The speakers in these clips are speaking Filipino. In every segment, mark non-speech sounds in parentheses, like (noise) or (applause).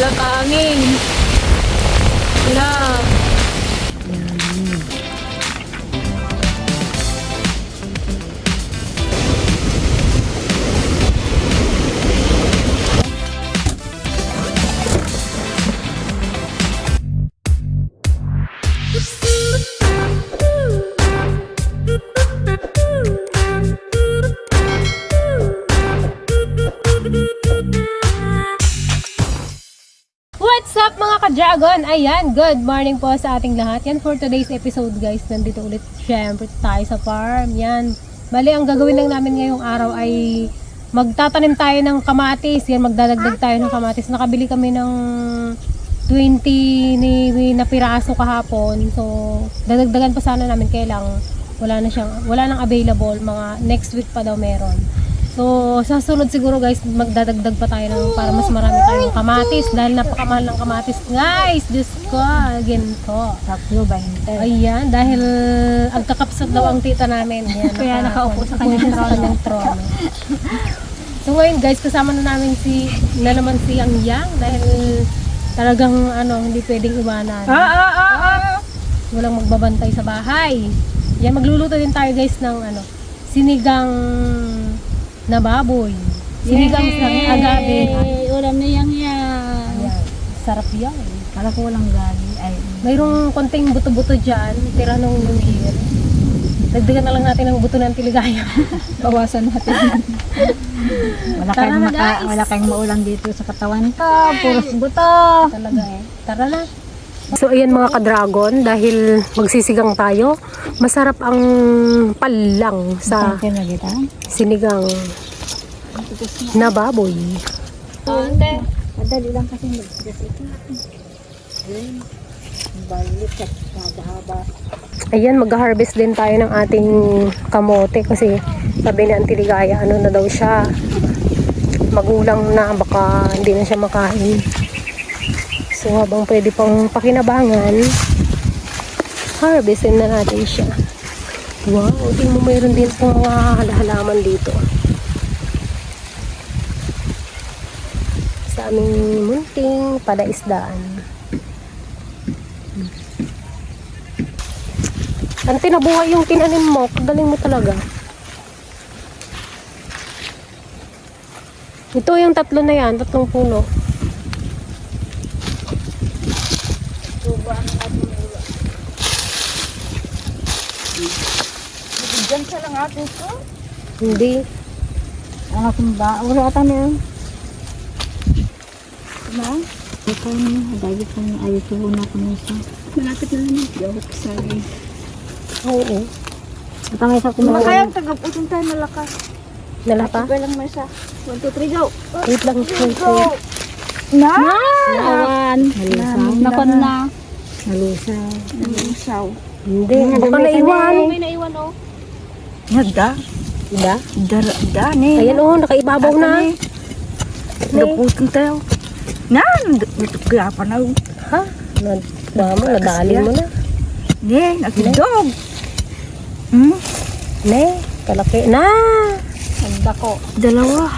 Lakangin. Wala. Ka-dragon? Ayan, good morning po sa ating lahat. Yan for today's episode guys. Nandito ulit syempre tayo sa farm. Yan. Bali, ang gagawin lang namin ngayong araw ay magtatanim tayo ng kamatis. Yan, magdadagdag tayo ng kamatis. Nakabili kami ng 20 ni, na piraso kahapon. So, dadagdagan pa sana namin. Kaya wala na siyang, wala nang available. Mga next week pa daw meron. So, sa sunod siguro guys, magdadagdag pa tayo ng para mas marami tayong kamatis dahil napakamahal ng kamatis. Guys, Diyos ko, ginto. Tatlo ba hindi? Ayan, dahil ang kakapsat daw ang tita namin. Yan, Kaya nakaupo sa kanyang sa kanyang trono. So ngayon guys, kasama na namin si, na naman si Ang Yang dahil talagang ano, hindi pwedeng iwanan. Ah, ah, ah, ah. Walang magbabantay sa bahay. Yan, magluluto din tayo guys ng ano, sinigang na baboy. Sinigang sa. Yay! Ulam na yang yan. Ayan, sarap yan. Kala ko walang gali. Ay, Mayroong konting buto-buto dyan, tira nung New Year. Dagdagan na lang natin ng buto ng tiligaya. (laughs) bawasan natin. wala Tara kayong na, maka, guys. wala kayong maulam dito sa katawan ko. Puros buto. Talaga eh. Tara na. So ayan mga ka-dragon, dahil magsisigang tayo, masarap ang palang sa na sinigang na baboy. Ate. Madali lang kasi magsigas ito. Ayan, mag-harvest din tayo ng ating kamote kasi sabi ni Auntie Ligaya, ano na daw siya, magulang na, baka hindi na siya makain. So habang pwede pang pakinabangan, harvestin na natin siya. Wow, tingnan mo mayroon din sa mga halaman dito. Sa aming munting palaisdaan. Ang tinabuhay yung tinanim mo, kagaling mo talaga. Ito yung tatlo na yan, tatlong puno. Diyan sa lang atin ko. Hindi. Ang aking ba? Wala ata na yun. Diba? Ito niya. Dahil ko niya. Ayos ko na ko nisa. Malapit na naman. Gawat ka sa akin. Oo. Ito nga isa kumakain. tagaputin tayo na lakas. Nalaka? Iba lang may isa. 1, 2, 3, go! Wait lang. Wait. Na! Nawan! Nakon na. Nalusaw. Nalusaw. Hindi. Baka naiwan. May naiwan oh. Nagda? Ida? Dara, da, ne. Ayan oh, nakaibabaw na. Naputin tayo. Nan! Nagkaya pa na. Ha? Nad- Mama, nadalin mo na. Ne, nagdog. Hmm? Ne, kalaki. Na! Nagda ko. Dalawa.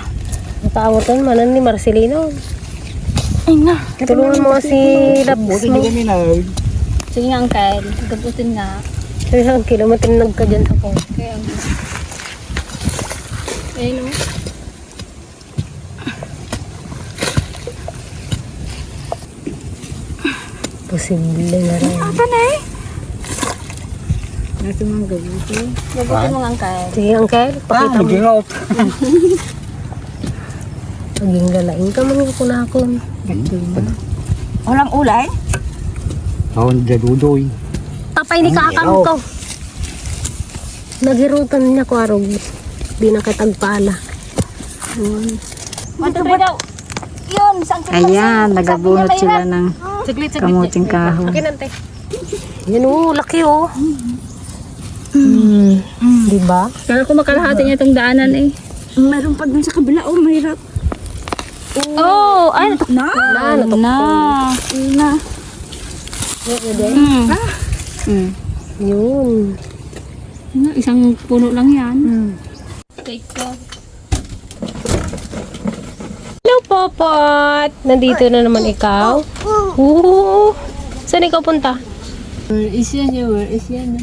Ang doon, manan ni Marcelino. Ay na. Tulungan mo nga si Labs mo. Sige nga, Uncle. Gabutin nga. Sabi lang, kilo mo tinag ka dyan phone. Kaya nga. Ayun o. Posible na rin. Ata na eh. Nasa mga gabutin. Gabutin mo nga, Uncle. Sige, Uncle, pakita mo. Maging (laughs) galain ka mga kunakon. Walang ulay? Tahun dadudoy. Tapay ni kakam ko. Nagirutan niya ko arog. Di nakatagpala. Two, three, go. Yun, isang kilo. Ayan, nagabunot sila ng Saglit, kamuting kahoy. Akin ante. Yan oh, laki oh. Hmm. Di ba? Kala ko makalahati niya itong daanan eh. Meron pa dun sa kabila. Oh, mahirap. Oh, ay, natok Na! Na, natok na. Na. Mm. Mm. Yun. Ano, Isang puno lang yan. Hmm. Take ko. Hello po. Popot! Nandito na naman ikaw. Oo. Saan ikaw punta? Where is yan is yan?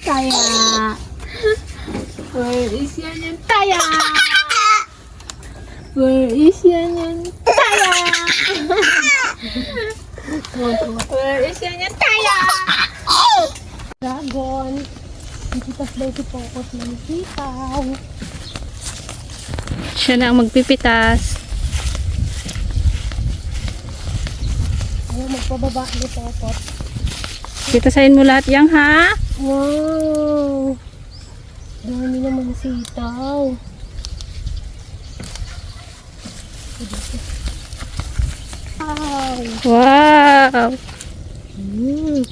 Kaya. Where is yan yan? Kaya. Where is yan yan? Kaya. Where is yan yan? Kaya. Dragon. Pipitas daw si Popot ng sitaw. Siya na ang magpipitas. Ayaw magpababa ni Popot. Pitasahin mo lahat yang ha? Wow! Dami naman sitaw. Wow! Wow. Mm.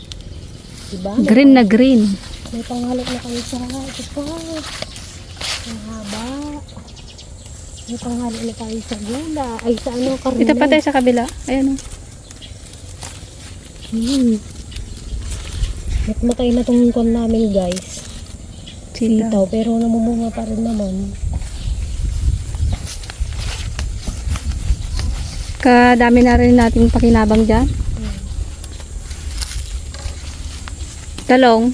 Diba? Green na green. may panghalik na kami sa ito pa. Ang haba. May panghalik na tayo sa gula. Ay, sa ano, karne. Ito pa tayo sa kabila. Ayan o. Hmm. Matay na tong kon namin guys. Sitaw. Pero namumunga pa rin naman. Kadami na rin nating pakinabang dyan. Talong.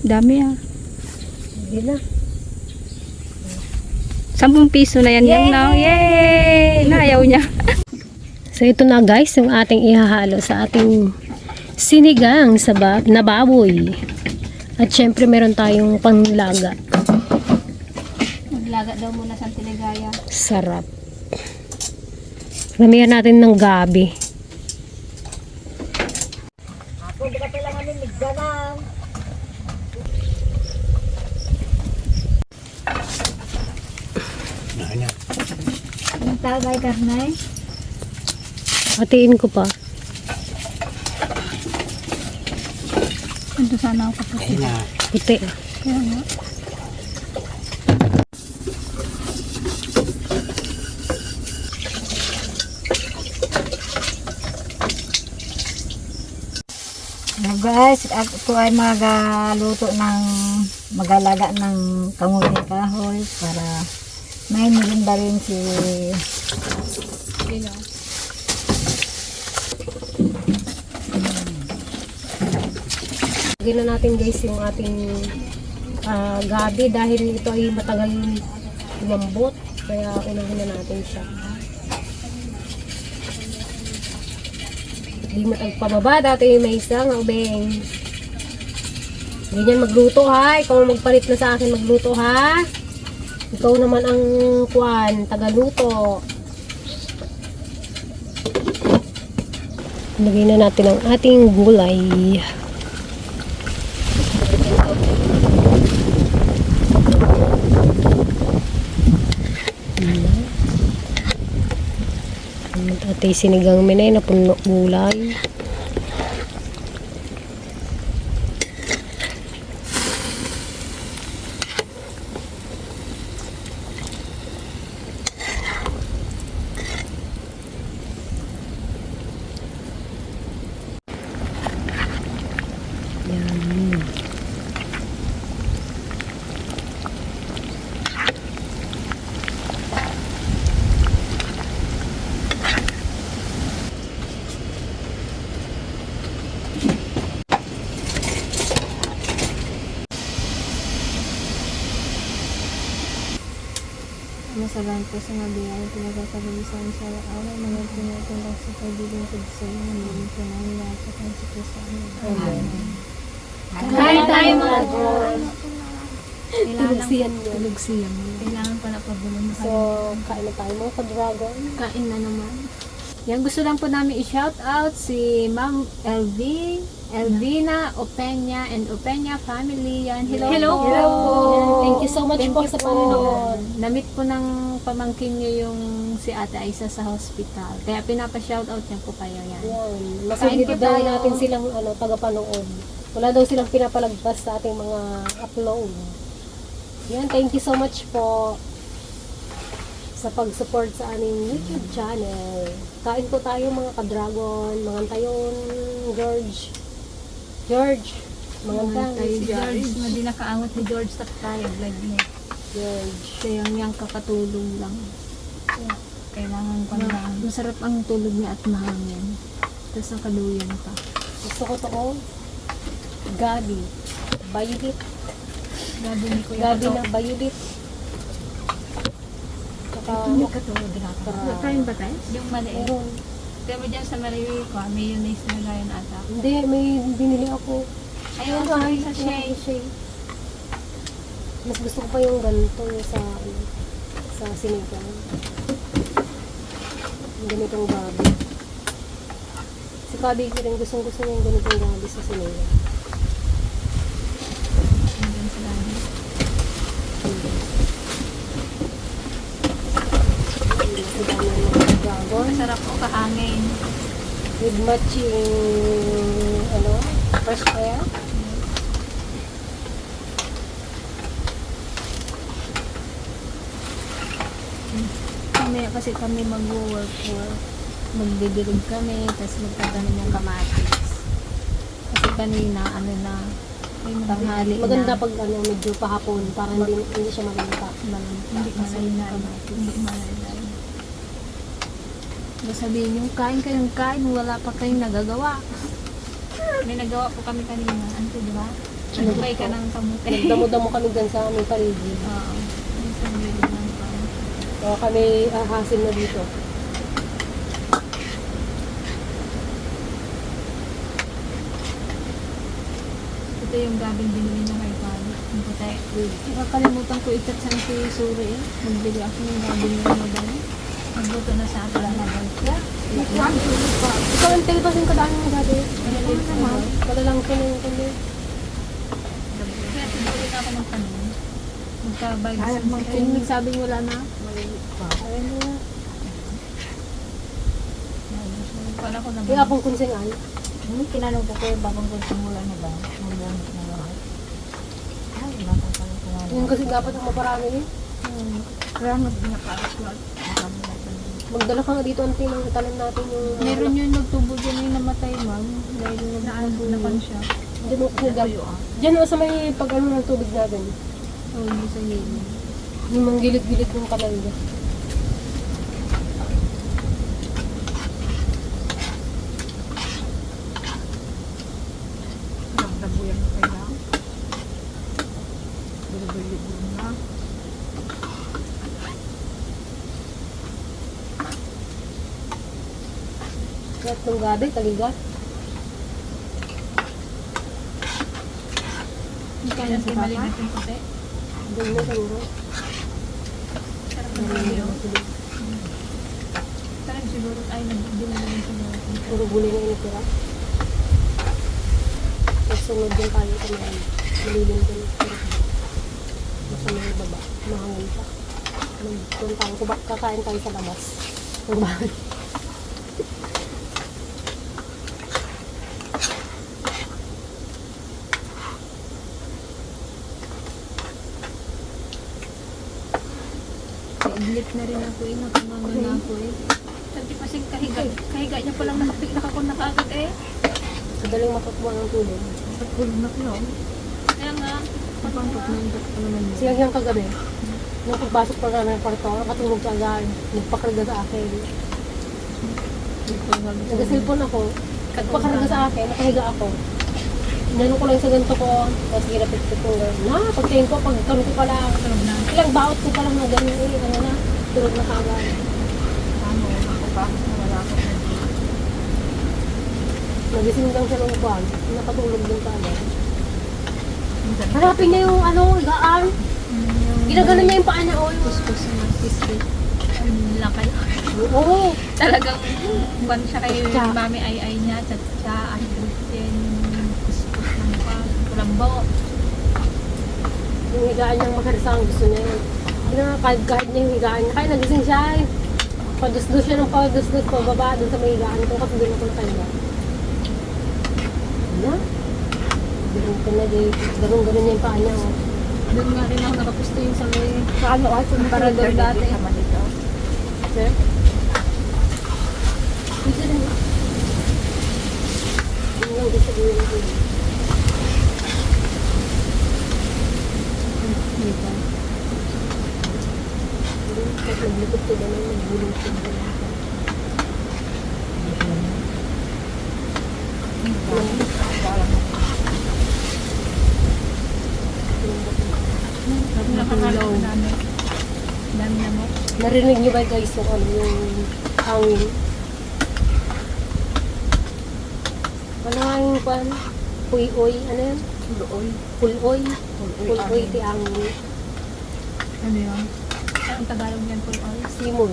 Dami ah. Hindi na. 10 piso na yan yung now. Yay! Nayaw niya. So ito na guys, yung ating ihahalo sa ating sinigang sa ba na baboy. At syempre meron tayong panglaga. Maglaga daw muna sa tiligaya. Sarap. Ramihan natin ng gabi. Ano? Ang tagay karnay. Hatiin ko pa. Ito sana ako na. Puti. Kaya nga. Now guys, ako ay magaluto ng magalaga ng kamuting kahoy para may nilinda rin si Sino? Lagyan na natin guys yung ating ah, gabi dahil ito ay matagal lumambot. Kaya unahin na natin siya. Hindi mo tagpababa. Dati may isang ubeng. Ganyan magluto ha. Ikaw magpalit na sa akin magluto ha. Ikaw naman ang kuan, tagaluto. Lagay na natin ang ating gulay. Ate sinigang minay na puno gulay. Masagaan po sa mabiyay, pinagkakabilisan sa away, mga tinutulak sa kaibigan ko sa iyo, hindi po namin lahat sa kansikyo sa amin. Kain tayo mga Kailangan, siyan yun. tulog siya mo. Kailangan pa na pabulong So, kain na tayo mga ka-dragon. Kain na naman. Yan, gusto lang po namin i-shout out si Ma'am LV, Elvina, Openya, and Openya family. Yan, hello, Hello po. po. Thank you so much Thank po you sa po. panonood. Namit po ng pamangkin niyo yung si Ate Aisa sa hospital. Kaya pinapa-shout out niya po kayo yan. Yan. Po daw tayo. natin silang ano, tagapanood. Wala daw silang pinapalagpas sa ating mga upload. Yan, thank you so much po. Sa pag-support sa aming YouTube channel. Kain po tayo mga ka-dragon, mga tayon, George. George, mga Tayo si George, hindi nakaangot ni George sa tayo, vlog niya. George. Siya yung yung kakatulong lang. Kailangan ko lang. Masarap ang tulog niya at mahangin. Tapos nakaluyan pa. Gusto ko to oh. Gabi. Violet. Gabi ni Kuya Gabi na violet. Tsaka, katulog na ako. Kain ba tayo? Yung maliit. meron. Mo dyan sa maliit ko, mayonnaise na gaya ata. Hindi, may binili ako. Ayun, Ay, sa shake. Mas gusto ko pa yung ganito sa sa sinigang. Yung ganitong gabi. Si Kabi ko rin gustong gusto niya yung ganitong gabi sa sinigang. Hanggang sa gabi. Kasi dami ng mga Masarap po kahangin. With matching, ano, fresh air. Kami, kasi kami mag-work for magdidilig kami, tapos magtatanim ng kamatis. Kasi kanina, ano na, ay tanghali Maganda na. pag ano, medyo pahapon para hindi, hindi siya malanta. Mal- hindi malaylay. Hindi malaylay. Basta sabihin yung kain kayong kain, wala pa kayong nagagawa. May nagawa po kami kanina. Ano to, di ba? Nagubay ka ng kamuti. Nagdamo-damo kami dyan sa aming paligid. (laughs) Oo. Ng. O kami ahasin na dito. Ito yung gabing binili niya kay Pali. Yung puti. Nakakalimutan ko itat sa si Suri eh. Magbili ako ng gabing niya madali. Magluto na sa atin na siya. Ikaw ang tayo kasing kadaan mo dati. Wala lang ko na yung kanya. Kaya siguro na ako ng kanin. Magka-vibes. Ay, mag- Yung nagsabing wala na. Ayun mo na. Wala ko na Kaya akong kunsing ay. Hmm, tinanong ko kayo bagong ko simula na ba? Maglamit na lahat. Ay, ko. Yung kasi dapat ang maparami eh. Kaya nga pinaka-aswag. Magdala ka nga dito ang tinang itanim natin yung... Meron yung nagtubo dyan yung namatay ma'am. Dahil nagtubo siya. Diyan ako nag Diyan o sa may pag ano ng tubig natin. Oo, yung sa gilid. Yung mga gilid-gilid ng kanal niya. Nagdabuyan ko kaya. Bilibili na. Kaya itong gabi, taligat. Yung kaya sa maligat yung puti. Doon siguro. Sarap ng video. Sarap siguro ay nagbili na rin siguro. Puro gulay na initira. Tapos sunod din tayo sa mga malilim din. Nasa mga baba. Mahangin pa. Doon tayo. Kakain tayo sa labas. Ng bahay. Idlip na rin ako eh. Nakumanga na ako eh. Sabi kasi kahiga, kahiga niya palang nakapigla ako nakakit eh. Madaling matutuwa ng tulog. Pagkulog na ko. Kaya nga, papantok na yung ko naman yun. Siya yung kagabi. Nung pagpasok pa namin ng kwarto, nakatulog siya agad. Nagpakarga sa akin. Nagasilpon ako. Nagpakarga sa akin, nakahiga ako. Inano ko lang sa ganito ko. Tapos ginapit-pit ko lang. Na, pagtingin ko, pagkaroon ko pala. Ilang baot ko pa lang na ganyan eh. Ano na, tulog na kagad. Ano, ako pa. Wala ko. Nagising lang siya ng kwan. Nakatulog din kagad. Harapin niya yung ano, higaan. Ginagano niya yung paa niya. Oh. Kuskus na biscuit. Ang laki. Oo. Talagang ban siya kay mami ay ay niya. Tsatsa, ang gluten, kuskus ng pa. Kulambo. Yung higaan niyang makarisang gusto niya yun. Hindi na kahit, kahit niya yung higaan niya. Kaya nagising siya eh. Padusdos siya ng padusdos pababa doon sa may higaan ko kasi doon ako nakahiga. Ano? Ganun ko na di. Ganun ganun niya yung paa niya. Oh. Doon nga rin ako nakapusto yung sa may ano, ay, kung Para doon dati. Sama dito. Nakakalaw. Dami na mo. Narinig niyo ba guys yung ano yung hangin? Ano nga yung pan? Puy-oy, ano yan? Puloy. Puloy. Puloy ti hangin. Ano yun? Ang Tagalog yan po all. Simon.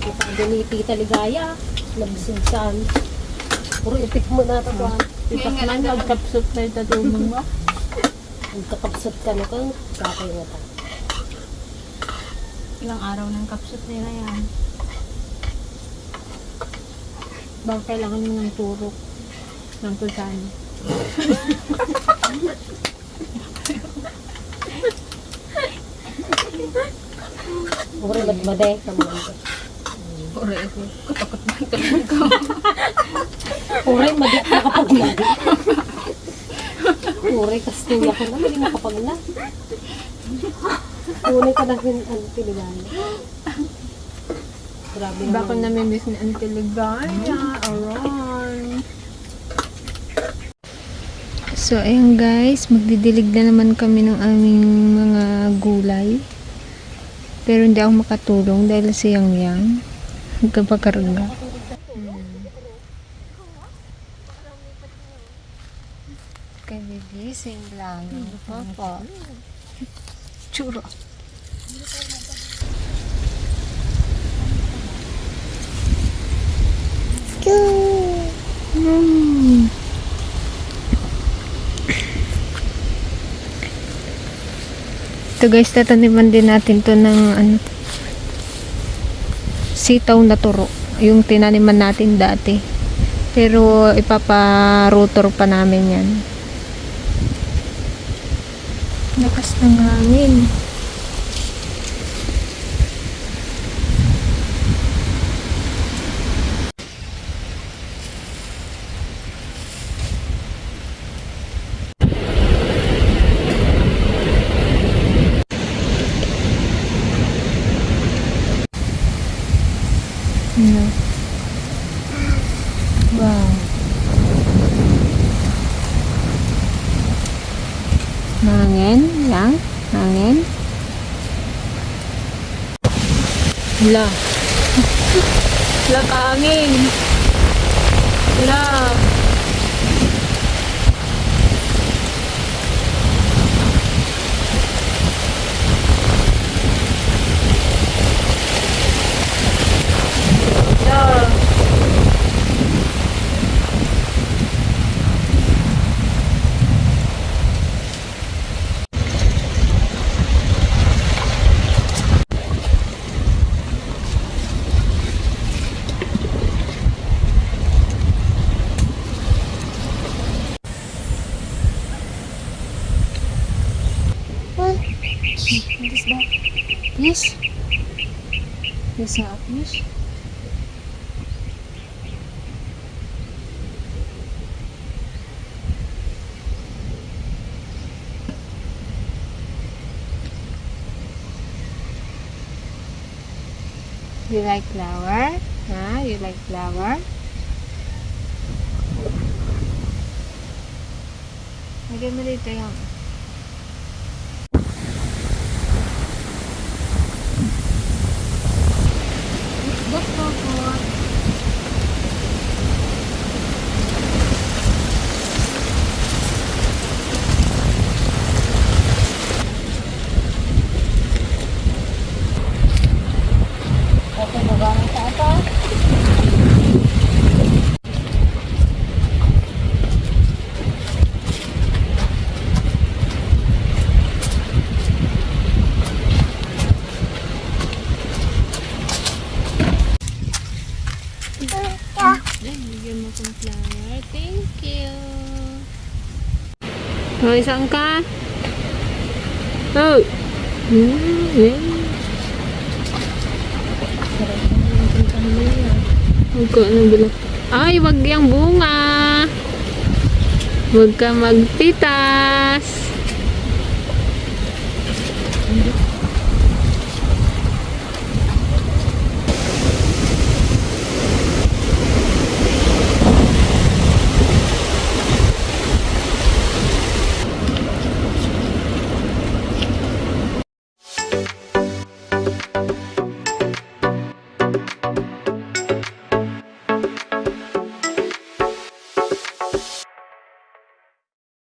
Kita ni Tita Ligaya. Nabsinsan. Puro ipit mo na ito. ah. Ipak man, nagkapsot na tatulong (laughs) mo. Magkakapsat ka na kang kakay na ta. Ilang araw ng kapsot nila yan. Baka kailangan mo ng turok ng kusano. Puro ba't baday ka mo. Puro ito. Katakot na ito ko. Puro madik nakapaglag. Puro kastiya ko na, hindi nakapaglag. Puro ka na rin ang tiligan. Grabe Baka naman. namimiss ni Auntie Ligaya. Aron. So, ayun guys, magdidilig na naman kami ng aming mga gulay. Pero hindi ako makatulong dahil si Yang Yang. Nagkapakarga. Kagigising lang. Papa. Churo. Mm. Ito guys, tataniman din natin to ng ano, sitaw na turo. Yung tinaniman natin dati. Pero ipaparotor pa namin yan. Lakas ng hangin. L. is that? Fish? Is that a fish? You like flower? Huh? You like flower? Lagyan mo dito yung Ba't po po? Okay, magamit sa ito. Ay, bigyan mo kong flower. Thank you. Hoy, saan ka? Oh. Hmm, yeah. Huwag ko anong bilog. Ay, wag yung bunga. Huwag ka magpitas.